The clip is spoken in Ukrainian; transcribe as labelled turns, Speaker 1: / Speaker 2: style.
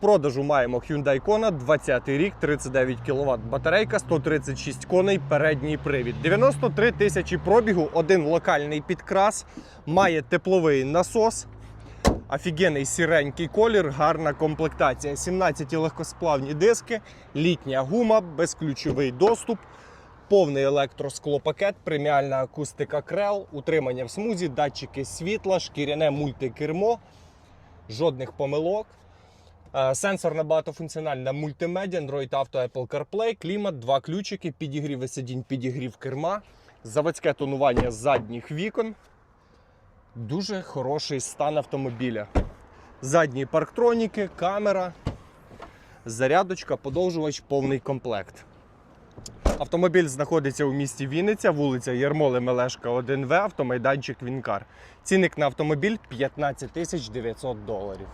Speaker 1: продажу маємо Hyundai Kona, 20 рік, 39 кВт батарейка, 136 коней, передній привід. 93 тисячі пробігу, один локальний підкрас, має тепловий насос. Офігенний сіренький колір, гарна комплектація. 17 легкосплавні диски, літня гума, безключовий доступ, повний електросклопакет, преміальна акустика крел, утримання в смузі, датчики світла, шкіряне мультикермо, жодних помилок. Е, Сенсорна багатофункціональна мультимедіа, Android Auto, Apple CarPlay, клімат, два ключики, підігрів сидінь, підігрів керма, заводське тонування задніх вікон. Дуже хороший стан автомобіля. Задні парктроніки, камера, зарядочка, подовжувач, повний комплект. Автомобіль знаходиться у місті Вінниця, вулиця Єрмоли Мелешка, 1В, автомайданчик Вінкар. Цінник на автомобіль 15 тисяч 900 доларів.